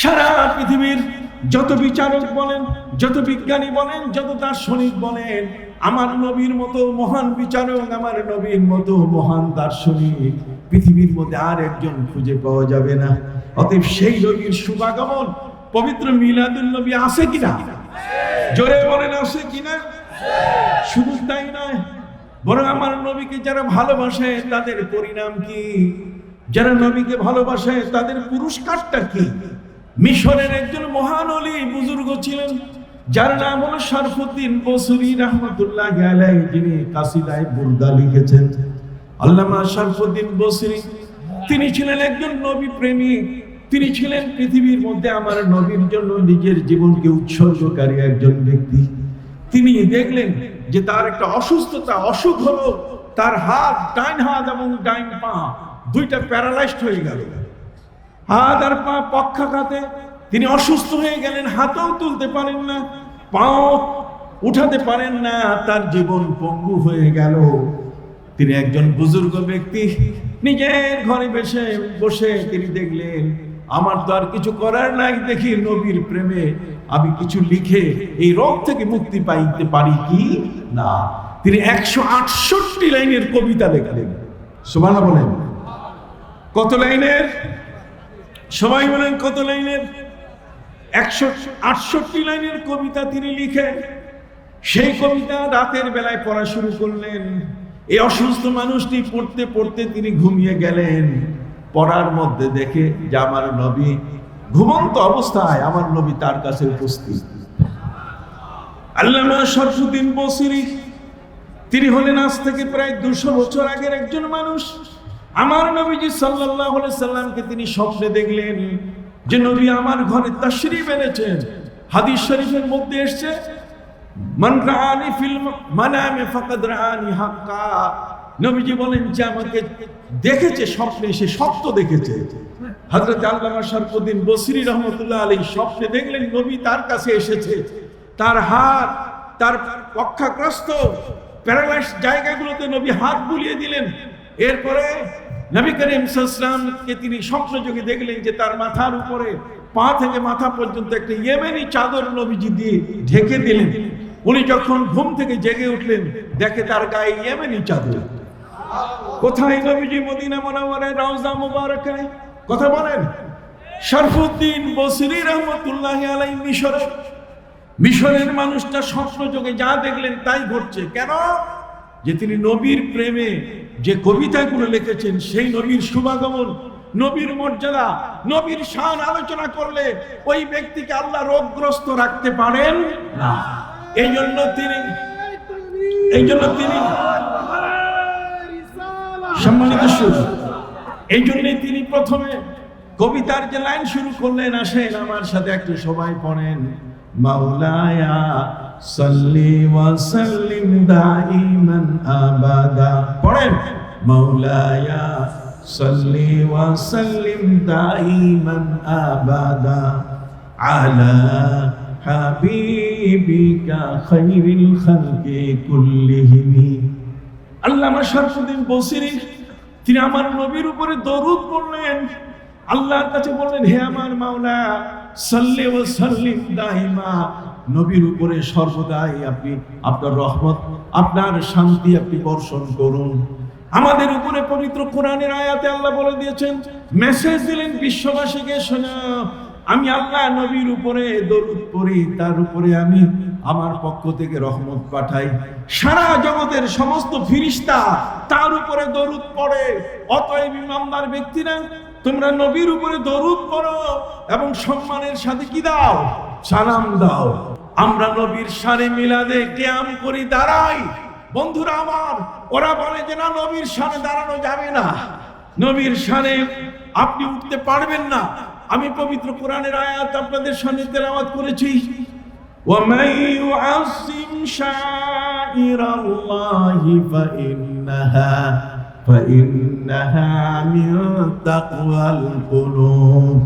সারা পৃথিবীর যত বিচারক বলেন, যত বিজ্ঞানী বলেন, যত দার্শনিক বলেন, আমার নবীর মতো মহান বিচারক, আমার নবীর মতো মহান দার্শনিক, পৃথিবীর মধ্যে আর একজন খুঁজে পাওয়া যাবে না। অতএব সেই নবীর শুভাগমন পবিত্র মিলাদুল নবী আছে কিনা? জোরে বলেন, আছে কিনা? শুধু তাই নয়, বরং আমার নবীকে যারা ভালোবাসে, তাদের পরিণাম কি? যারা নবীকে ভালোবাসে, তাদের পুরস্কারটা কি? মিশরের একজন মহান অলি, বুজুর্গ ছিলেন, যার নাম হলো শরফুদ্দিন বসুরি রহমতুল্লাহ আলাই যিনি কাসিদায় বুর্দা লিখেছেন। আল্লামা শরফুদ্দিন বসরি, তিনি ছিলেন একজন নবী প্রেমিক তিনি ছিলেন পৃথিবীর মধ্যে আমার নবীর জন্য নিজের জীবনকে উৎসর্গকারী একজন ব্যক্তি। তিনি দেখলেন যে তার একটা অসুস্থতা অসুখ হলো, তার হাত ডাইন হাত এবং ডাইন পা দুইটা প্যারালাইজড হয়ে গেল। হাত আর পা পক্ষাঘাতে। তিনি অসুস্থ হয়ে গেলেন, হাতও তুলতে পারেন না, পাও উঠাতে পারেন না, তার জীবন পঙ্গু হয়ে গেল। তিনি একজন বুজুর্গ ব্যক্তি, নিজের ঘরে বসে বসে তিনি দেখলেন, আমার তো আর কিছু করার নাই দেখি নবীর প্রেমে। আমি কিছু লিখে এই রোগ থেকে মুক্তি পাইতে পারি কি? না, তিনি একশো আটষট্টি লাইনের কবিতা লেখলেন। সুমানা বলেন। কত লাইনের? সবাই বলেন কত লাইনের? একশো আটষট্টি লাইনের কবিতা তিনি লিখে সেই কবিতা রাতের বেলায় পড়া শুরু করলেন। এই অসুস্থ মানুষটি পড়তে পড়তে তিনি ঘুমিয়ে গেলেন। পড়ার মধ্যে দেখে যে আমার নবী ঘুমন্ত অবস্থায় আমার নবী তার কাছে উপস্থিত। আল্লামা শরফুদ্দিন বসিরি, তিনি হলেন আজ থেকে প্রায় দুশো বছর আগের একজন মানুষ। আমার নবীজি সাল্লাহ সাল্লামকে তিনি স্বপ্নে দেখলেন যে নবী আমার ঘরে তাশরিফ এনেছেন, হাদিস শরীফের মধ্যে এসছে দেখেছে সে দেখেছে। বসরি দেখলেন নবী তার কাছে এসেছে। তার হাত, তার পক্ষাগ্রস্ত প্যারালাইস জায়গাগুলোতে নবী হাত বুলিয়ে দিলেন। এরপরে নবী করিম সাল্লামকে তিনি স্বপ্নযোগে দেখলেন যে তার মাথার উপরে পা থেকে মাথা পর্যন্ত একটা ইয়েমেনি চাদর নবীজি দিয়ে ঢেকে দিলেন। উনি যখন ঘুম থেকে জেগে উঠলেন, দেখে তার গায়ে ইয়েমেনি চাদর। কোথায় নবীজি মদিনা মনোমরে রওজা মুবারকায় কথা বলেন। শরফুদ্দিন বসরি রহমতুল্লাহ আলাই মিশরে। মিশরের মানুষটা স্বপ্ন যোগে যা দেখলেন তাই ঘটছে। কেন? যে তিনি নবীর প্রেমে যে কবিতাগুলো লিখেছেন, সেই নবীর শুভাগমন, নবীর মর্যাদা, নবীর শান আলোচনা করলে ওই ব্যক্তিকে আল্লাহ রোগগ্রস্ত রাখতে পারেন? না। এই জন্য তিনি এই জন্য তিনি সম্মানিত এই জন্যই তিনি প্রথমে কবিতার যে লাইন শুরু করলেন, আসেন আমার সাথে একটু সবাই পড়েন। মাওলায়া সাল্লি ওয়া সাল্লিম দাইমান আবাদা। পড়েন। মাওলায়া সাল্লি ওয়া সাল্লিম দাইমান আবাদা। আলা হাবিবিকা খাইরিল খালকি কুল্লিহিমি। আল্লামা শরফুদ্দিন বসিরি তিনি আমার নবীর উপরে দরুদ পড়লেন। আল্লাহর কাছে বললেন, হে আমার মাওলা, সাল্লে ও সাল্লিম দাইমা নবীর উপরে সর্বদাই আপনি আপনার রহমত, আপনার শান্তি আপনি বর্ষণ করুন। আমাদের উপরে পবিত্র কোরআনের আয়াতে আল্লাহ বলে দিয়েছেন, মেসেজ দিলেন বিশ্ববাসীকে, শোনা, আমি আল্লাহ নবীর উপরে দরুদ পড়ি, তার উপরে আমি আমার পক্ষ থেকে রহমত পাঠাই। সারা জগতের সমস্ত ফিরিস্তা তার উপরে দরুদ পড়ে। অতএব ইমামদার ব্যক্তিরা, তোমরা নবীর উপরে দরুদ পড়ো এবং সম্মানের সাথে কি দাও? সালাম দাও। আমরা নবীর সারে মিলাদে ক্যাম করি দাঁড়াই বন্ধুরা আমার ওরা বলে যে না নবীর সানে দাঁড়ানো যাবে না নবীর সানে আপনি উঠতে পারবেন না আমি পবিত্র কোরআনের আয়াত আপনাদের সামনে তেলাওয়াত করেছি ومن يعظم شعائر الله فإنها فإنها من تقوى القلوب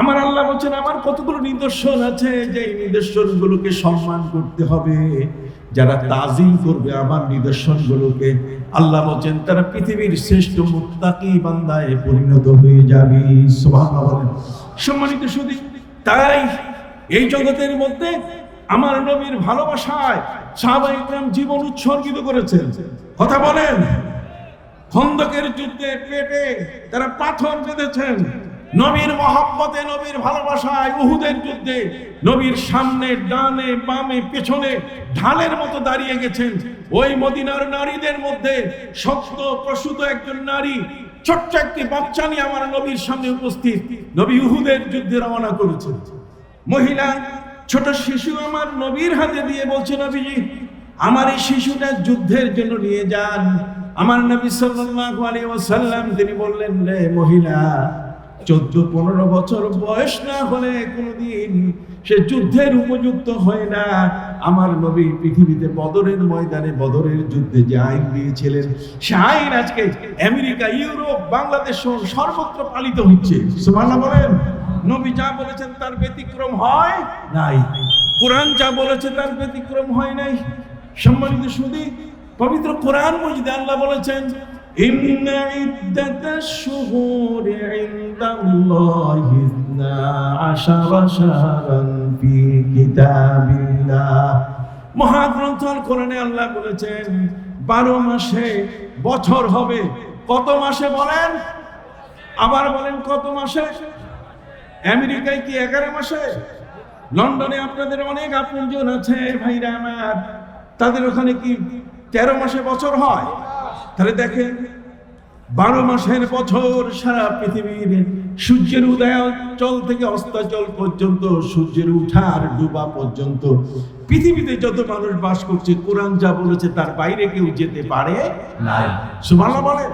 আমার আল্লাহ বলছেন, আমার কতগুলো নিদর্শন আছে যে এই নিদর্শনগুলোকে সম্মান করতে হবে। যারা তাজিম করবে আমার নিদর্শনগুলোকে। আল্লাহ বলছেন, তারা পৃথিবীর শ্রেষ্ঠ মুত্তাকি বান্দায় পরিণত হয়ে যাবে। সম্মানিত সুদী তাই এই জগতের মধ্যে আমার নবীর ভালোবাসায় সাহাবা ইকরাম জীবন উৎসর্গিত করেছেন। কথা বলেন, খন্দকের যুদ্ধে পেটে তারা পাথর বেঁধেছেন। নবীর মহব্বতে, নবীর ভালোবাসায়, উহুদের যুদ্ধে নবীর সামনে, ডানে, বামে, পেছনে, ঢালের মতো দাঁড়িয়ে গেছেন। ওই মদিনার নারীদের মধ্যে সত্য প্রসূত একজন নারী, ছোট্ট একটি বাচ্চা নিয়ে আমার নবীর সামনে উপস্থিত। নবী উহুদের যুদ্ধে রওনা করেছেন মহিলা, ছোট শিশু আমার নবীর হাতে দিয়ে বলছে, নবীজি, আমার এই শিশুটা যুদ্ধের জন্য নিয়ে যান। আমার নবী সাল্লাল্লাহু আলাইহি ওয়াসাল্লাম, তিনি বললেন, রে মহিলা চোদ্দ পনেরো বছর বয়স না হলে কোনোদিন সে যুদ্ধের উপযুক্ত হয় না। আমার নবী পৃথিবীতে বদরের ময়দানে বদরের যুদ্ধে যে আইন দিয়েছিলেন, সে আইন আজকে আমেরিকা, ইউরোপ, বাংলাদেশ সর্বত্র পালিত হচ্ছে। বলেন, নবী যা বলেছেন তার ব্যতিক্রম হয় নাই। কোরআন যা বলেছে তার ব্যতিক্রম হয় নাই। সম্মানিত সুদী পবিত্র কোরআন মজিদে আল্লাহ বলেছেন إن عدة الشهور عند الله اثنا عشر شهرا في كتاب الله মহাগ্রন্থ আল কোরআনে আল্লাহ বলেছেন বারো মাসে বছর হবে কত মাসে বলেন আবার বলেন কত মাসে আমেরিকায় কি এগারো মাসে লন্ডনে আপনাদের অনেক আপনজন আছে ভাইরা আমার তাদের ওখানে কি তেরো মাসে বছর হয় তাহলে দেখেন বারো মাসের বছর সারা পৃথিবীর সূর্যের উদয়াচল থেকে অস্তাচল পর্যন্ত, সূর্যের উঠার ডুবা পর্যন্ত। পৃথিবীতে যত মানুষ বাস করছে, কোরআন যা বলেছে তার বাইরে কেউ যেতে পারে না সুমালা বলেন।